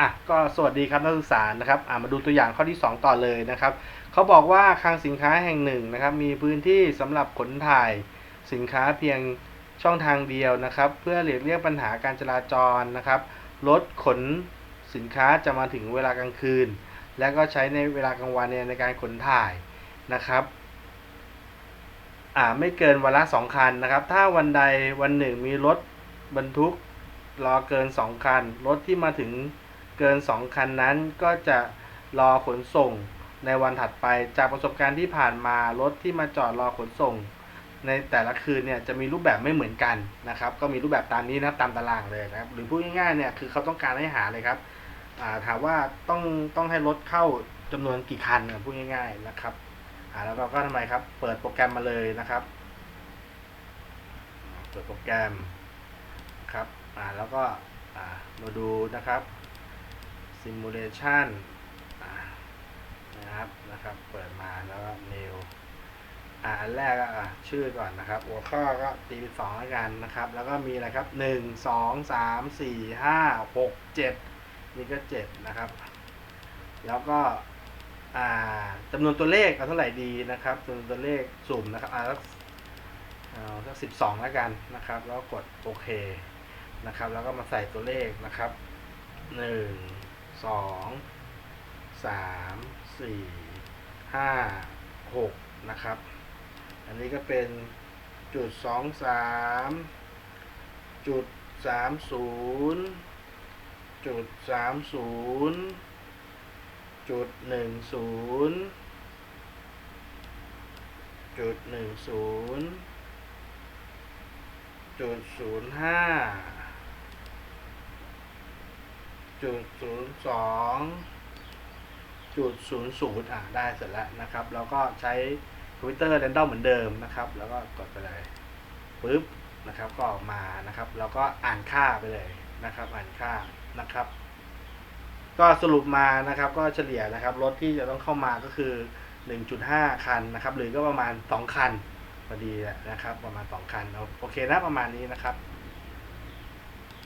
อะก็สวัสดีครับนักศึกษานะครับอะมาดูตัวอย่างข้อที่ 2 ต่อเลยนะครับเขาบอกว่าคลังสินค้าแห่งหนึ่งนะครับ มีพื้นที่สำหรับขนถ่ายสินค้าเพียงช่องทางเดียวนะครับ เพื่อหลีกเลี่ยงปัญหาการจราจรนะครับรถขนสินค้าจะมาถึงเวลากลางคืน และก็ใช้ในเวลากลางวันเนี่ยในการขนถ่ายนะครับอ่าไม่เกินวันละสองคันนะครับ ถ้าวันใดวันหนึ่งมีรถบรรทุกรอเกินสองคัน รถที่มาถึง เกินสองคันนั้นก็จะรอขนส่งในวันถัดไป จากประสบการณ์ที่ผ่านมารถที่มาจอดรอขนส่ง ในแต่ละคืนเนี่ยจะมีรูปแบบไม่เหมือนกันนะครับ ก็มีรูปแบบตามนี้นะครับตามตารางเลยนะครับ หรือพูดง่ายๆเนี่ยคือเขาต้องการให้หาเลยครับาถามว่าต้องต้องให้รถเข้าจำนวนกี่คันพูดง่ายๆนะครับแล้วเราก็ทำไมครับ เปิดโปรแกรมมาเลยนะครับ เปิดโปรแกรมครับแล้วก็มาดูนะครับ simulation นะครับนะครับ เปิดมาแล้วก็ new อ่าอันแรกก็ชื่อก่อนนะครับ หัวข้อก็ตีเป็นสองแล้วกันนะครับ แล้วก็มีอะไรครับหนึ่งสองสามสี่ห้าหกเจ็ดนี่ก็เจ็ดนะครับ แล้วก็อ่าจำนวนตัวเลขเอาเท่าไหร่ดีนะครับจำนวนตัวเลขสุ่มนะครับอ่าเอาสักสิบสองแล้วกันนะครับ แล้วกดโอเคนะครับ แล้วก็มาใส่ตัวเลขนะครับหนึ่ง สองสามสี่ห้าหกนะครับ อันนี้ก็เป็นจุดสองสามจุดสามศูนย์จุดสามศูนย์จุดหนึ่งศูนย์จุดหนึ่งศูนย์จุดศูนย์ห้า จุดศูนย์สองจุดศูนย์ศูนย์อะได้เสร็จแล้วนะครับ แล้วก็ใช้ทวิตเตอร์เรนดอมเหมือนเดิมนะครับ แล้วก็กดไปเลยปึ๊บนะครับก็ออกมานะครับแล้วก็อ่านค่าไปเลยนะครับ อ่านค่านะครับ ก็สรุปมานะครับ ก็เฉลี่ยนะครับรถที่จะต้องเข้ามาก็คือ 1.5 คันนะครับ หรือก็ประมาณ 2 คันพอดีแหละนะครับ ประมาณ 2 คันเอาโอเคนะประมาณนี้นะครับ